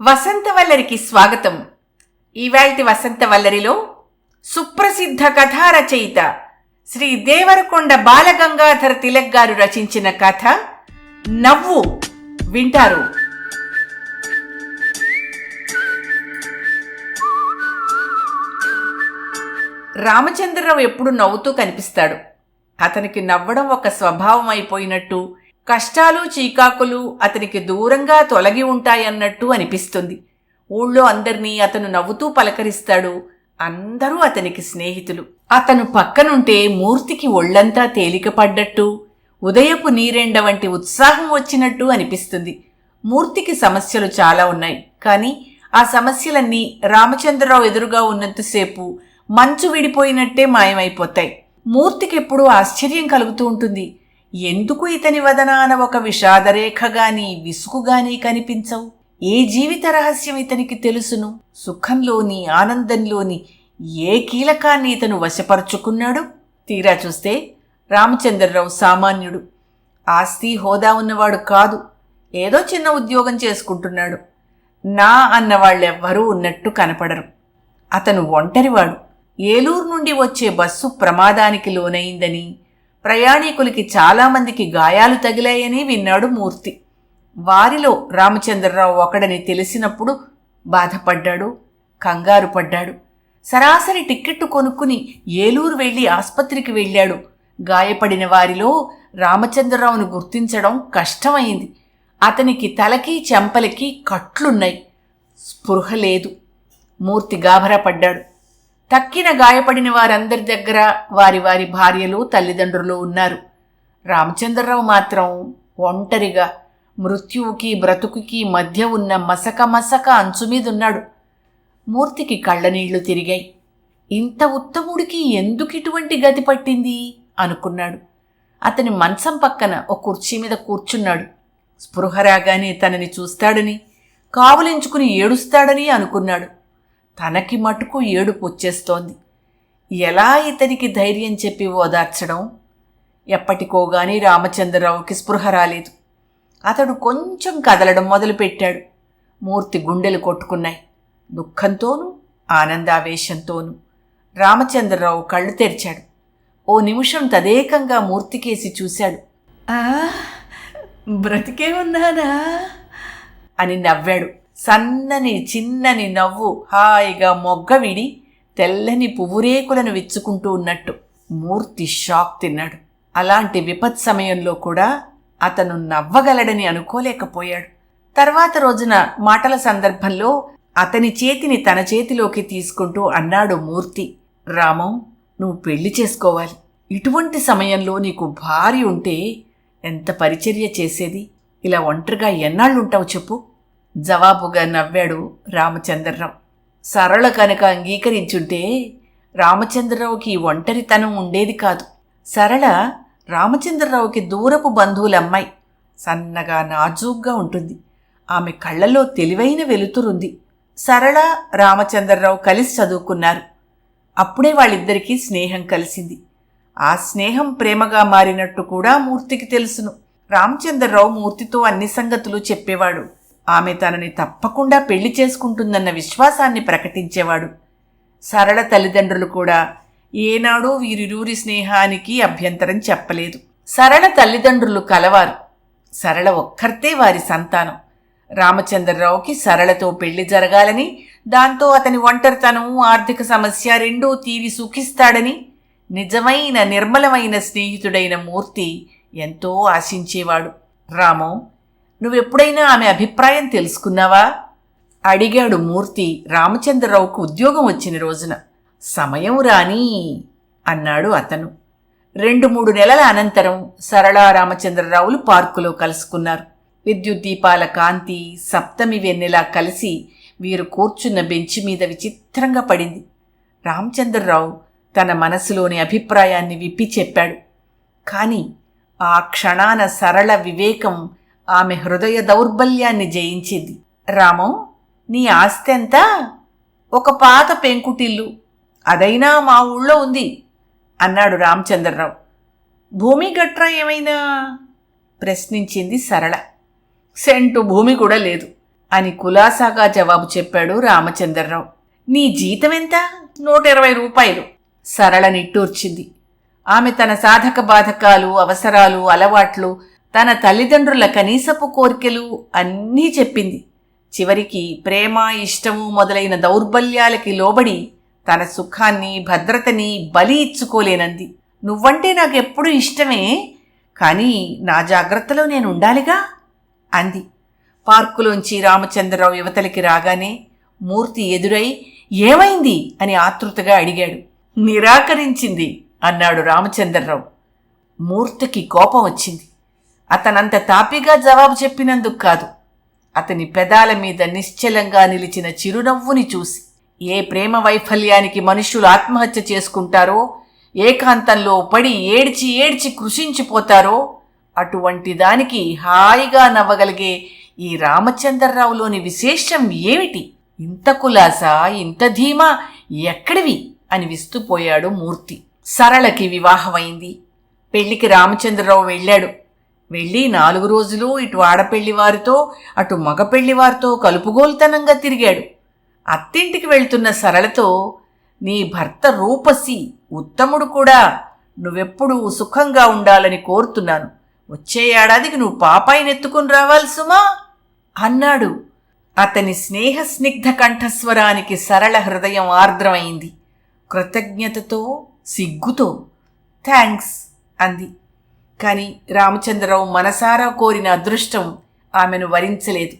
వసంతవల్లరికి స్వాగతం. ఈవాల్టి వసంతవల్లరిలో సుప్రసిద్ధ కథా రచయిత శ్రీ దేవరకొండ బాలగంగాధర తిలక్ గారు రచించిన కథ నవ్వు వింటారు. రామచంద్రరావు ఎప్పుడు నవ్వుతూ కనిపిస్తాడు. అతనికి నవ్వడం ఒక స్వభావం అయిపోయినట్టు కష్టాలు చీకాకులు అతనికి దూరంగా తొలగి ఉంటాయన్నట్టు అనిపిస్తుంది. ఊళ్ళో అందరినీ అతను నవ్వుతూ పలకరిస్తాడు. అందరూ అతనికి స్నేహితులు. అతను పక్కనుంటే మూర్తికి ఒళ్ళంతా తేలికపడ్డట్టు ఉదయపు నీరెండ వంటి ఉత్సాహం వచ్చినట్టు అనిపిస్తుంది. మూర్తికి సమస్యలు చాలా ఉన్నాయి. కానీ ఆ సమస్యలన్నీ రామచంద్రరావు ఎదురుగా ఉన్నంతసేపు మంచు విడిపోయినట్టే మాయమైపోతాయి. మూర్తికెప్పుడూ ఆశ్చర్యం కలుగుతూ ఉంటుంది. ఎందుకు ఇతని వదనాన ఒక విషాదరేఖగాని విసుగుగాని కనిపించవు? ఏ జీవిత రహస్యం ఇతనికి తెలుసును? సుఖంలోని ఆనందంలోని ఏ కీలకాన్ని ఇతను వశపరుచుకున్నాడు? తీరా చూస్తే రామచంద్రరావు సామాన్యుడు. ఆస్తి హోదా ఉన్నవాడు కాదు. ఏదో చిన్న ఉద్యోగం చేసుకుంటున్నాడు. నా అన్నవాళ్ళెవ్వరూ ఉన్నట్టు కనపడరు. అతను ఒంటరివాడు. ఏలూరు నుండి వచ్చే బస్సు ప్రమాదానికి లోనైందని ప్రయాణికులకి చాలామందికి గాయాలు తగిలాయని విన్నాడు మూర్తి. వారిలో రామచంద్రరావు ఒకడని తెలిసినప్పుడు బాధపడ్డాడు కంగారు పడ్డాడు. సరాసరి టిక్కెట్టు కొనుక్కుని ఏలూరు వెళ్ళి ఆసుపత్రికి వెళ్ళాడు. గాయపడిన వారిలో రామచంద్రరావును గుర్తించడం కష్టమైంది. అతనికి తలకి చెంపలకి కట్లున్నాయి. స్పృహ లేదు. మూర్తి గాభరా పడ్డాడు. తక్కిన గాయపడిన వారందరి దగ్గర వారి వారి భార్యలు తల్లిదండ్రులు ఉన్నారు. రామచంద్రరావు మాత్రం ఒంటరిగా మృత్యువుకి బ్రతుకుకి మధ్య ఉన్న మసక మసక అంచుమీదున్నాడు మూర్తికి కళ్ళనీళ్ళు తిరిగాయి. ఇంత ఉత్తముడికి ఎందుకు ఇటువంటి గతి పట్టింది? అనుకున్నాడు. అతని మంచం పక్కన ఒక కుర్చీ మీద కూర్చున్నాడు. స్పృహ రాగానే తనని చూస్తాడని కావులించుకుని ఏడుస్తాడని అనుకున్నాడు. తనకి మటుకు ఏడుపు వచ్చేస్తోంది. ఎలా ఇతనికి ధైర్యం చెప్పి ఓదార్చడం? ఎప్పటికోగాని రామచంద్రరావుకి స్పృహ రాలేదు. అతడు కొంచెం కదలడం మొదలుపెట్టాడు. మూర్తి గుండెలు కొట్టుకున్నాయి. దుఃఖంతోనూ ఆనందావేశంతోనూ రామచంద్రరావు కళ్ళు తెరిచాడు. ఓ నిమిషం తదేకంగా మూర్తికేసి చూశాడు. బ్రతికే ఉన్నానా? అని నవ్వాడు. సన్నని చిన్నని నవ్వు హాయిగా మొగ్గ విడి తెల్లని పువ్వురేకులను విచ్చుకుంటూ ఉన్నట్టు మూర్తి షాక్ తిన్నాడు. అలాంటి విపత్ సమయంలో కూడా అతను నవ్వగలడని అనుకోలేకపోయాడు. తర్వాత రోజున మాటల సందర్భంలో అతని చేతిని తన చేతిలోకి తీసుకుంటూ అన్నాడు మూర్తి రామం నువ్వు పెళ్ళి చేసుకోవాలి. ఇటువంటి సమయంలో నీకు భార్య ఉంటే ఎంత పరిచర్య చేసేది? ఇలా ఒంటరిగా ఎన్నాళ్ళుంటావు చెప్పు. జవాబుగా నవ్వాడు రామచంద్రరావు. సరళ కనుక అంగీకరించుంటే రామచంద్రరావుకి ఒంటరితనం ఉండేది కాదు. సరళ రామచంద్రరావుకి దూరపు బంధువులమ్మాయి. సన్నగా నాజూగ్గా ఉంటుంది. ఆమె కళ్ళలో తెలివైన వెలుతురుంది సరళ రామచంద్రరావు కలిసి చదువుకున్నారు. అప్పుడే వాళ్ళిద్దరికీ స్నేహం కలిసింది. ఆ స్నేహం ప్రేమగా మారినట్టు కూడా మూర్తికి తెలుసును. రామచంద్రరావు మూర్తితో అన్ని సంగతులు చెప్పేవాడు. ఆమె తనని తప్పకుండా పెళ్ళి చేసుకుంటుందన్న విశ్వాసాన్ని ప్రకటించేవాడు. సరళ తల్లిదండ్రులు కూడా ఏనాడూ వీరిరూరి స్నేహానికి అభ్యంతరం చెప్పలేదు. సరళ తల్లిదండ్రులు కలవారు. సరళ ఒక్కర్తే వారి సంతానం. రామచంద్రరావుకి సరళతో పెళ్ళి జరగాలని దాంతో అతని ఒంటరితనం ఆర్థిక సమస్య రెండూ తీరి సుఖిస్తాడని నిజమైన నిర్మలమైన స్నేహితుడైన మూర్తి ఎంతో ఆశించేవాడు. రామం నువ్వెప్పుడైనా ఆమె అభిప్రాయం తెలుసుకున్నావా? అడిగాడు మూర్తి. రామచంద్రరావుకు ఉద్యోగం వచ్చిన రోజున. సమయం రాని అన్నాడు అతను. రెండు మూడు నెలల అనంతరం సరళా రామచంద్రరావులు పార్కులో కలుసుకున్నారు. విద్యుత్ దీపాల కాంతి సప్తమి వెన్నెలా కలిసి వీరు కూర్చున్న బెంచి మీద విచిత్రంగా పడింది. రామచంద్రరావు తన మనసులోని అభిప్రాయాన్ని విప్పి చెప్పాడు. కానీ ఆ క్షణాన సరళ వివేకం ఆమె హృదయ దౌర్బల్యాన్ని జయించింది. రామం నీ ఆస్తి ఒక పాత పెంకుటిల్లు. అదైనా మా ఊళ్ళో ఉంది అన్నాడు రామచంద్రరావు. భూమి గట్రా ఏమైనా? ప్రశ్నించింది సరళ. సెంటు భూమి కూడా లేదు అని కులాసాగా జవాబు చెప్పాడు రామచంద్రరావు. నీ జీతం ఎంత? నూట ఇరవై రూపాయలు సరళ నిట్టూర్చింది. ఆమె తన సాధక బాధకాలు అవసరాలు అలవాట్లు తన తల్లిదండ్రుల కనీసపు కోరికలు అన్నీ చెప్పింది. చివరికి ప్రేమ ఇష్టము మొదలైన దౌర్బల్యాలకి లోబడి తన సుఖాన్ని భద్రతని బలి ఇచ్చుకోలేనంది. నువ్వంటే నాకెప్పుడు ఇష్టమే కానీ నా జాగ్రత్తలో నేను ఉండాలిగా? అంది. పార్కులోంచి రామచంద్రరావు యువతలకి రాగానే మూర్తి ఎదురై ఏమైంది? అని ఆతృతగా అడిగాడు. నిరాకరించింది అన్నాడు రామచంద్రరావు. మూర్తికి కోపం వచ్చింది. అతనంత తాపిగా జవాబు చెప్పినందుకు కాదు. అతని పెదాల మీద నిశ్చలంగా నిలిచిన చిరునవ్వుని చూసి ఏ ప్రేమ వైఫల్యానికి మనుష్యులు ఆత్మహత్య చేసుకుంటారో ఏకాంతంలో పడి ఏడ్చి ఏడ్చి కృషించిపోతారో అటువంటి దానికి హాయిగా నవ్వగలిగే ఈ రామచంద్రరావులోని విశేషం ఏమిటి? ఇంత కులాస ఇంత ధీమా ఎక్కడివి? అని విస్తుపోయాడు మూర్తి. సరళకి వివాహమైంది. పెళ్ళికి రామచంద్రరావు వెళ్ళాడు. వెళ్ళి నాలుగు రోజులు ఇటు ఆడపెళ్ళి వారితో అటు మగపెళ్ళి వారితో కలుపుగోలుతనంగా తిరిగాడు. అత్తింటికి వెళ్తున్న సరళతో నీ భర్త రూపసి ఉత్తముడు కూడా నువ్వెప్పుడూ సుఖంగా ఉండాలని కోరుతున్నాను. వచ్చే ఏడాదికి నువ్వు పాపాయిని ఎత్తుకుని రావాలి సుమా అన్నాడు. అతని స్నేహ స్నిగ్ధ కంఠస్వరానికి సరళ హృదయం ఆర్ద్రమైంది. కృతజ్ఞతతో సిగ్గుతో థ్యాంక్స్ అంది. కాని రామచంద్రరావు మనసారా కోరిన అదృష్టం ఆమెను వరించలేదు.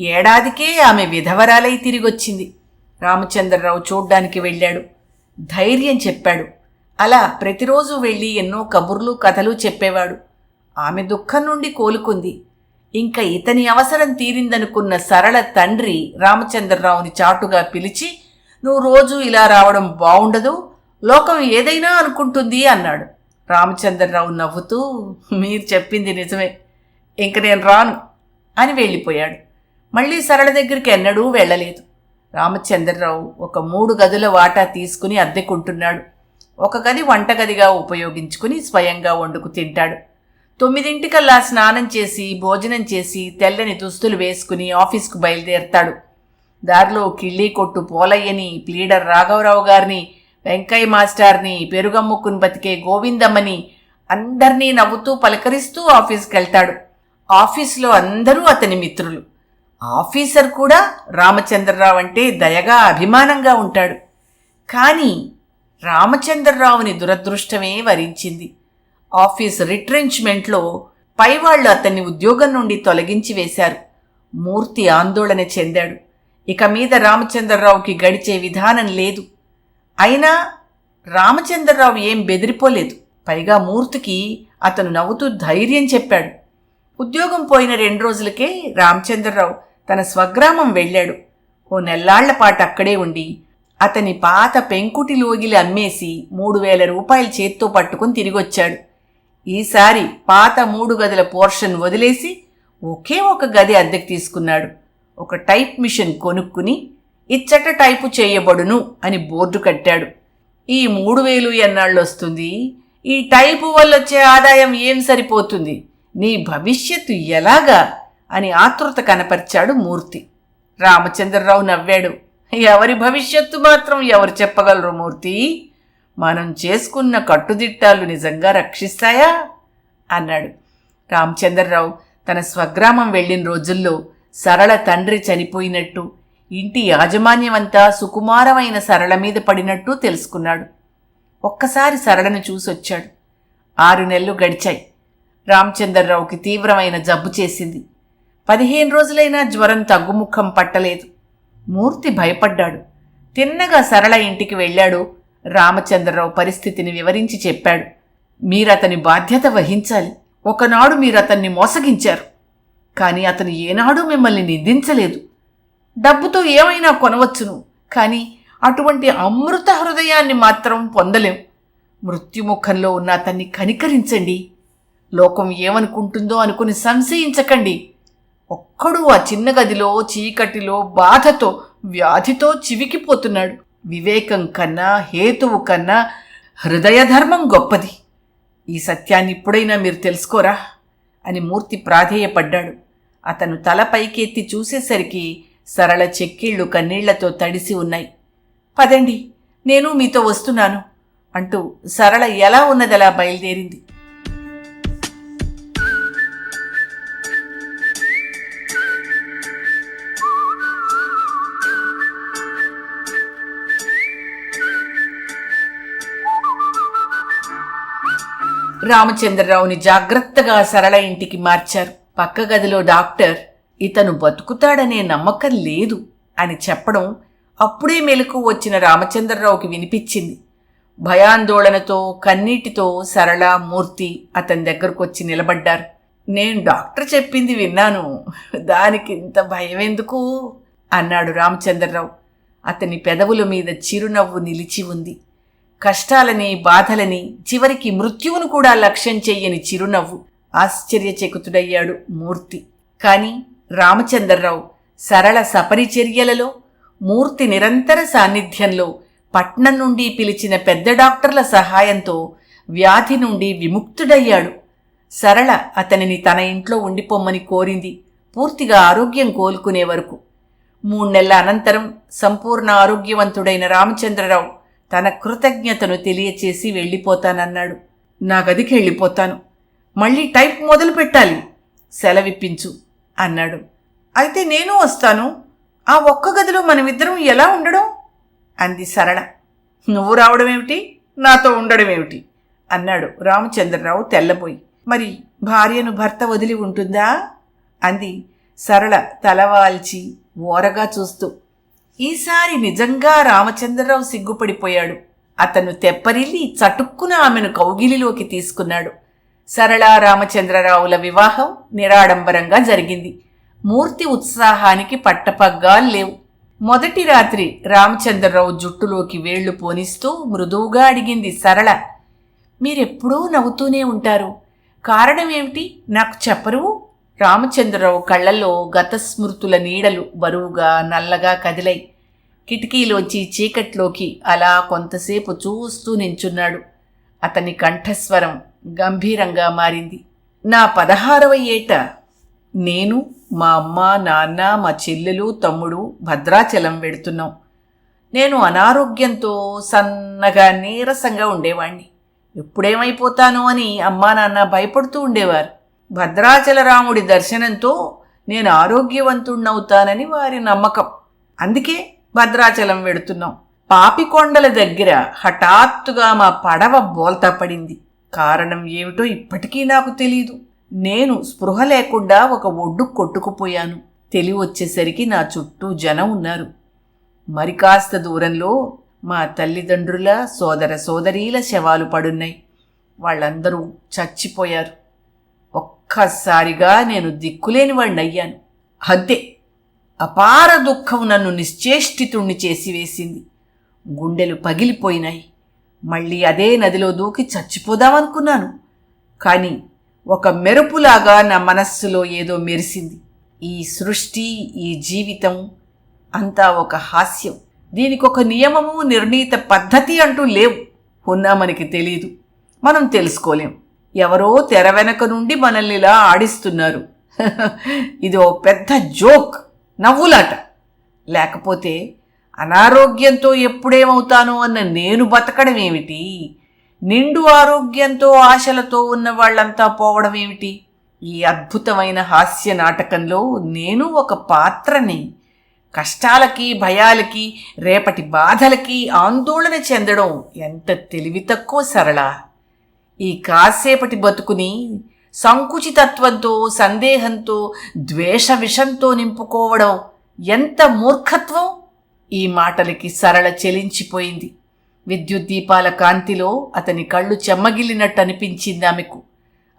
ఏడాదికే ఆమె విధవరాలై తిరిగొచ్చింది. రామచంద్రరావు చూడ్డానికి వెళ్ళాడు. ధైర్యం చెప్పాడు. అలా ప్రతిరోజు వెళ్ళి ఎన్నో కబుర్లు కథలు చెప్పేవాడు. ఆమె దుఃఖం నుండి కోలుకుంది. ఇంకా ఇతని అవసరం తీరిందనుకున్న సరళ తండ్రి రామచంద్రరావుని చాటుగా పిలిచి నువ్వు రోజు ఇలా రావడం బావుండదు. లోకం ఏదైనా అనుకుంటుంది అన్నాడు. రామచంద్రరావు నవ్వుతూ మీరు చెప్పింది నిజమే. ఇంక నేను రాను అని వెళ్ళిపోయాడు. మళ్ళీ సరళ దగ్గరికి ఎన్నడూ వెళ్ళలేదు. రామచంద్రరావు ఒక మూడు గదుల వాటా తీసుకుని అద్దెకుంటున్నాడు. ఒక గది వంటగదిగా ఉపయోగించుకుని స్వయంగా వండుకు తింటాడు. తొమ్మిదింటికల్లా స్నానం చేసి భోజనం చేసి తెల్లని దుస్తులు వేసుకుని ఆఫీస్కు బయలుదేరతాడు. దారిలో కిళ్ళీ కొట్టు పోలయ్యని ప్లీడర్ రాఘవరావు గారిని వెంకయ్య మాస్టార్ని పెరుగమ్ముక్కుని బతికే గోవిందమ్మని అందర్నీ నవ్వుతూ పలకరిస్తూ ఆఫీస్కి వెళ్తాడు. ఆఫీసులో అందరూ అతని మిత్రులు. ఆఫీసర్ కూడా రామచంద్రరావు అంటే దయగా అభిమానంగా ఉంటాడు. కానీ రామచంద్రరావుని దురదృష్టమే వరించింది. ఆఫీస్ రిట్రెంచ్మెంట్లో పైవాళ్ళు అతన్ని ఉద్యోగం నుండి తొలగించి వేశారు. మూర్తి ఆందోళన చెందాడు. ఇక మీద రామచంద్రరావుకి గడిచే విధానం లేదు. అయినా రామచంద్రరావు ఏం బెదిరిపోలేదు. పైగా మూర్తికి అతను నవ్వుతూ ధైర్యం చెప్పాడు. ఉద్యోగం పోయిన రెండు రోజులకే రామచంద్రరావు తన స్వగ్రామం వెళ్ళాడు. ఓ నెల్లాళ్ళ పాటు అక్కడే ఉండి అతని పాత పెంకుటి లోగిలి అమ్మేసి మూడు వేల రూపాయలు చేత్తో పట్టుకుని తిరిగొచ్చాడు. ఈసారి పాత మూడు గదుల పోర్షన్ వదిలేసి ఒకే ఒక గది అద్దెకు తీసుకున్నాడు. ఒక టైప్ మిషన్ కొనుక్కుని ఇచ్చట టైపు చేయబడును అని బోర్డు కట్టాడు. ఈ మూడు వేలు ఎన్నాళ్ళు వస్తుంది? ఈ టైపు వల్ల వచ్చే ఆదాయం ఏం సరిపోతుంది? నీ భవిష్యత్తు ఎలాగా? అని ఆతృత కనపరిచాడు మూర్తి. రామచంద్రరావు నవ్వాడు. ఎవరి భవిష్యత్తు మాత్రం ఎవరు చెప్పగలరు మూర్తి? మనం చేసుకున్న కట్టుదిట్టాలు నిజంగా రక్షిస్తాయా? అన్నాడు. రామచంద్రరావు తన స్వగ్రామం వెళ్ళిన రోజుల్లో సరళ తండ్రి చనిపోయినట్టు ఇంటి యాజమాన్యమంతా సుకుమారమైన సరళ మీద పడినట్టు తెలుసుకున్నాడు. ఒక్కసారి సరళను చూసొచ్చాడు. ఆరు నెలలు గడిచాయి. రామచంద్రరావుకి తీవ్రమైన జబ్బు చేసింది. పదిహేను రోజులైనా జ్వరం తగ్గుముఖం పట్టలేదు. మూర్తి భయపడ్డాడు. తిన్నగా సరళ ఇంటికి వెళ్ళాడు. రామచంద్రరావు పరిస్థితిని వివరించి చెప్పాడు. మీరతని బాధ్యత వహించాలి. ఒకనాడు మీరతన్ని మోసగించారు. కానీ అతను ఏనాడూ మిమ్మల్ని నిందించలేదు. డబ్బుతో ఏమైనా కొనవచ్చును కానీ అటువంటి అమృత హృదయాన్ని మాత్రం పొందలేం. మృత్యుముఖంలో ఉన్న అతన్ని కనికరించండి. లోకం ఏమనుకుంటుందో అనుకుని సంశయించకండి. ఒక్కడు ఆ చిన్న గదిలో చీకటిలో బాధతో వ్యాధితో చివికిపోతున్నాడు. వివేకం కన్నా హేతువు కన్నా హృదయధర్మం గొప్పది. ఈ సత్యాన్ని ఇప్పుడైనా మీరు తెలుసుకోరా? అని మూర్తి ప్రాధేయపడ్డాడు. అతను తల పైకెత్తి చూసేసరికి సరళ చెక్కిళ్ళు కన్నీళ్ళతో తడిసి ఉన్నాయి. పదండి నేను మీతో వస్తున్నాను అంటూ సరళ ఎలా ఉన్నదలా బయలుదేరింది. రామచంద్రరావుని జాగ్రత్తగా సరళ ఇంటికి మార్చారు. పక్క గదిలో డాక్టర్ ఇతను బతుకుతాడనే నమ్మకం లేదు అని చెప్పడం అప్పుడే మెలకు వచ్చిన రామచంద్రరావుకి వినిపించింది. భయాందోళనతో కన్నీటితో సరళ మూర్తి అతని దగ్గరకు వచ్చి నిలబడ్డారు. నేను డాక్టర్ చెప్పింది విన్నాను. దానికి ఇంత భయం ఎందుకు అన్నాడు రామచంద్రరావు. అతని పెదవుల మీద చిరునవ్వు నిలిచి ఉంది. కష్టాలని బాధలని చివరికి మృత్యువును కూడా లక్ష్యం చెయ్యని చిరునవ్వు ఆశ్చర్యచకుతుడయ్యాడు మూర్తి. కానీ రామచంద్రరావు సరళ సపరిచర్యలలో మూర్తి నిరంతర సాన్నిధ్యంలో పట్నం నుండి పిలిచిన పెద్ద డాక్టర్ల సహాయంతో వ్యాధి నుండి విముక్తుడయ్యాడు. సరళ అతనిని తన ఇంట్లో ఉండిపోమ్మని కోరింది. పూర్తిగా ఆరోగ్యం కోలుకునే వరకు. మూడు నెలల అనంతరం సంపూర్ణ ఆరోగ్యవంతుడైన రామచంద్రరావు తన కృతజ్ఞతను తెలియచేసి వెళ్ళిపోతానన్నాడు. నా గదికి వెళ్ళిపోతాను మళ్ళీ టైప్ మొదలు పెట్టాలి సెలవిప్పించు. అన్నాడు. అయితే నేను వస్తాను. ఆ ఒక్క గదిలో మనమిద్దరం ఎలా ఉండడం? అంది సరళ. నువ్వు రావడం ఏమిటి నాతో ఉండడం ఏమిటి అన్నాడు రామచంద్రరావు తెల్లబోయి. మరి భార్యను భర్త వదిలి ఉంటుందా? అంది సరళ తలవాల్చి ఓరగా చూస్తూ. ఈసారి నిజంగా రామచంద్రరావు సిగ్గుపడిపోయాడు. అతను తెప్పరిల్లి చటుక్కున ఆమెను కౌగిలిలోకి తీసుకున్నాడు. సరళ రామచంద్రరావుల వివాహం నిరాడంబరంగా జరిగింది. మూర్తి ఉత్సాహానికి పట్టపగ్గాలు లేవు. మొదటి రాత్రి రామచంద్రరావు జుట్టులోకి వేళ్ళు పోనిస్తూ మృదువుగా అడిగింది సరళ మీరెప్పుడూ నవ్వుతూనే ఉంటారు. కారణం ఏమిటి నాకు చెప్పరు రామచంద్రరావు కళ్ళల్లో గత స్మృతుల నీడలు బరువుగా నల్లగా కదిలై కిటికీలోంచి చీకట్లోకి అలా కొంతసేపు చూస్తూ నించున్నాడు. అతని కంఠస్వరం గంభీరంగా మారింది. నా పదహారవ ఏట నేను మా అమ్మ నాన్న మా చెల్లెలు తమ్ముడు భద్రాచలం వెడుతున్నాం. నేను అనారోగ్యంతో సన్నగా నీరసంగా ఉండేవాణ్ణి. ఎప్పుడేమైపోతానో అని అమ్మా నాన్న భయపడుతూ ఉండేవారు. భద్రాచల రాముడి దర్శనంతో నేను ఆరోగ్యవంతుణ్ణవుతానని వారి నమ్మకం. అందుకే భద్రాచలం వెడుతున్నాం. పాపికొండల దగ్గర హఠాత్తుగా మా పడవ బోల్తా పడింది. కారణం ఏమిటో ఇప్పటికీ నాకు తెలీదు. నేను స్పృహ లేకుండా ఒక ఒడ్డు కొట్టుకుపోయాను. తెలివి వచ్చేసరికి నా చుట్టూ జనం ఉన్నారు. మరి కాస్త దూరంలో మా తల్లిదండ్రుల సోదర సోదరీల శవాలు పడున్నాయి. వాళ్ళందరూ చచ్చిపోయారు. ఒక్కసారిగా నేను దిక్కులేని వాణ్ణయ్యాను అంతే. అపార దుఃఖం నన్ను నిశ్చేష్టితుణ్ణి చేసివేసింది. గుండెలు పగిలిపోయినాయి. మళ్ళీ అదే నదిలో దూకి చచ్చిపోదామనుకున్నాను కానీ ఒక మెరుపులాగా నా మనస్సులో ఏదో మెరిసింది. ఈ సృష్టి ఈ జీవితం అంతా ఒక హాస్యం. దీనికి ఒక నియమము నిర్ణీత పద్ధతి అంటూ లేవు. ఉన్నా మనకి తెలియదు మనం తెలుసుకోలేం. ఎవరో తెర వెనక నుండి మనల్ని ఇలా ఆడిస్తున్నారు. ఇది ఓ పెద్ద జోక్ నవ్వులాట. లేకపోతే అనారోగ్యంతో ఎప్పుడేమవుతానో అన్న నేను బతకడం ఏమిటి? నిండు ఆరోగ్యంతో ఆశలతో ఉన్న వాళ్ళంతా పోవడం ఏమిటి? ఈ అద్భుతమైన హాస్య నాటకంలో నేను ఒక పాత్రని. కష్టాలకి భయాలకి రేపటి బాధలకి ఆందోళన చెందడం ఎంత తెలివి తక్కువ సరళ. ఈ కాసేపటి బతుకుని సంకుచితత్వంతో సందేహంతో ద్వేష విషంతో నింపుకోవడం ఎంత మూర్ఖత్వం? ఈ మాటలకి సరళ చెలించిపోయింది. విద్యుత్ దీపాల కాంతిలో అతని కళ్ళు చెమ్మగిల్లినట్టు అనిపించింది ఆమెకు.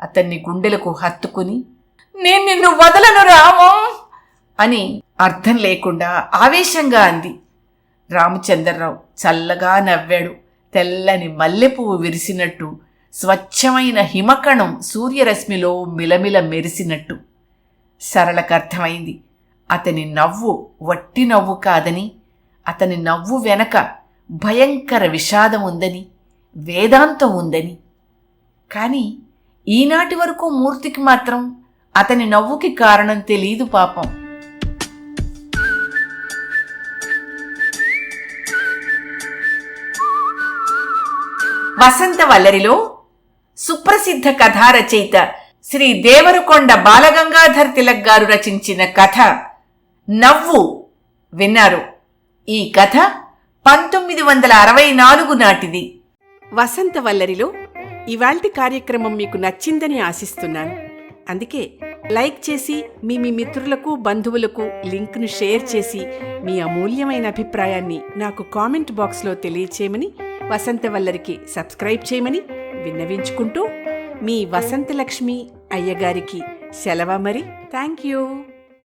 అతన్ని గుండెలకు హత్తుకుని నేను నిన్ను వదలను రామో అని అర్థం లేకుండా ఆవేశంగా అంది. రామచంద్రరావు చల్లగా నవ్వాడు. తెల్లని మల్లెపువ్వు విరిసినట్టు స్వచ్ఛమైన హిమకణం సూర్యరశ్మిలో మిలమిల మెరిసినట్టు. సరళకర్థమైంది అతని నవ్వు వట్టి నవ్వు కాదని అతని నవ్వు వెనక భయంకర విషాదం ఉందని వేదాంతం ఉందని. కానీ ఈనాటి వరకు మూర్తికి మాత్రం అతని నవ్వుకి కారణం తెలియదు పాపం. వసంత వల్లరిలో సుప్రసిద్ధ కథా రచయిత శ్రీ దేవరకొండ బాలగంగాధర్ తిలక్ గారు రచించిన కథ నవ్వు విన్నారు. ఈ కథ పంతొమ్మిది వందల అరవై నాలుగు నాటిది. వసంత వల్లరిలో ఇవాల్టి కార్యక్రమం మీకు నచ్చిందని ఆశిస్తున్నాను. అందుకే లైక్ చేసి మీ మీ మిత్రులకు బంధువులకు లింక్ను షేర్ చేసి మీ అమూల్యమైన అభిప్రాయాన్ని నాకు కామెంట్ బాక్స్లో తెలియచేయమని వసంత వల్లరికి సబ్స్క్రైబ్ చేయమని విన్నవించుకుంటూ మీ వసంతలక్ష్మి అయ్యగారికి సెలవ మరి. Thank you.